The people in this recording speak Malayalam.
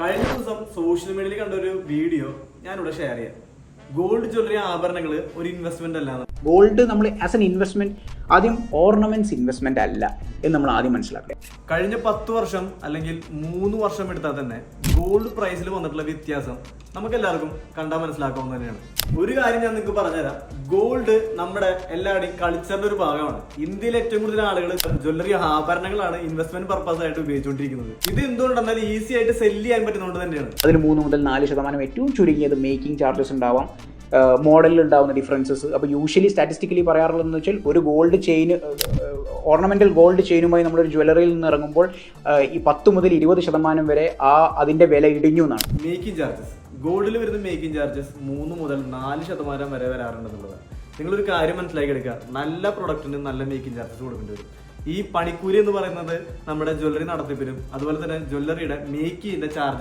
കഴിഞ്ഞ ദിവസം സോഷ്യൽ മീഡിയയിൽ കണ്ട ഒരു വീഡിയോ ഞാനിവിടെ ഷെയർ ചെയ്യാം. ഗോൾഡ് ജ്വല്ലറി ആഭരണങ്ങൾ ഒരു ഇൻവെസ്റ്റ്മെന്റ് അല്ലാന്ന്. ഗോൾഡ് നമ്മൾ ആസ് എൻ ഇൻവെസ്റ്റ്മെന്റ് ആദ്യം ഓർണമെന്റ്സ് ഇൻവെസ്റ്റ്മെന്റ് അല്ല എന്ന് നമ്മൾ ആദ്യം മനസ്സിലാക്കുക കഴിഞ്ഞ പത്ത് വർഷം അല്ലെങ്കിൽ മൂന്ന് വർഷം എടുത്താൽ തന്നെ ഗോൾഡ് പ്രൈസിൽ വന്നിട്ടുള്ള വ്യത്യാസം നമുക്ക് എല്ലാവർക്കും കണ്ടാൽ മനസ്സിലാക്കാവുന്ന തന്നെയാണ്. ഒരു കാര്യം ഞാൻ നിങ്ങൾക്ക് പറഞ്ഞുതരാം. ഗോൾഡ് നമ്മുടെ എല്ലാവരുടെയും കൾച്ചറിന്റെ ഒരു ഭാഗമാണ്. ഇന്ത്യയിൽ ഏറ്റവും കൂടുതൽ ആളുകൾ ജ്വല്ലറി ആഭരണങ്ങളാണ് ഇൻവെസ്റ്റ്മെന്റ് പർപ്പസ് ആയിട്ട് ഉപയോഗിച്ചുകൊണ്ടിരിക്കുന്നത്. ഇത് എന്തുകൊണ്ടെന്നാൽ ഈസി ആയിട്ട് സെല്ല് ചെയ്യാൻ പറ്റുന്നതുകൊണ്ട് തന്നെയാണ്. അതിൽ മൂന്ന് മുതൽ നാല് ശതമാനം ഏറ്റവും ചുരുങ്ങിയത് മേക്കിംഗ് ചാർജസ് ഉണ്ടാവാം. മോഡലിൽ ഉണ്ടാകുന്ന ഡിഫറൻസസ് അപ്പോൾ യൂഷ്വലി സ്റ്റാറ്റിസ്റ്റിക്കലി പറയാറുള്ളതെന്ന് വെച്ചാൽ ഒരു ഗോൾഡ് ചെയിൻ ഓർണമെന്റൽ ഗോൾഡ് ചെയിനുമായി നമ്മളൊരു ജ്വല്ലറിയിൽ നിന്ന് ഇറങ്ങുമ്പോൾ ഈ പത്ത് മുതൽ ഇരുപത് ശതമാനം വരെ ആ അതിന്റെ വില ഇടിഞ്ഞു എന്നാണ്. മേക്കിംഗ് ചാർജസ് ഗോൾഡിൽ വരുന്ന മേക്കിംഗ് ചാർജസ് മൂന്ന് മുതൽ നാല് ശതമാനം വരെ വരാറുണ്ടെന്നുള്ളത് നിങ്ങളൊരു കാര്യം മനസ്സിലാക്കി എടുക്കുക. നല്ല പ്രൊഡക്റ്റിന് നല്ല മേക്കിംഗ് ചാർജസ് കൊടുക്കേണ്ടി വരും. ഈ പണിക്കൂലി എന്ന് പറയുന്നത് നമ്മുടെ ജ്വല്ലറി നടത്തിപ്പിനും അതുപോലെ തന്നെ ജ്വല്ലറിയുടെ മേക്ക് ചെയ്യുന്ന ചാർജസ്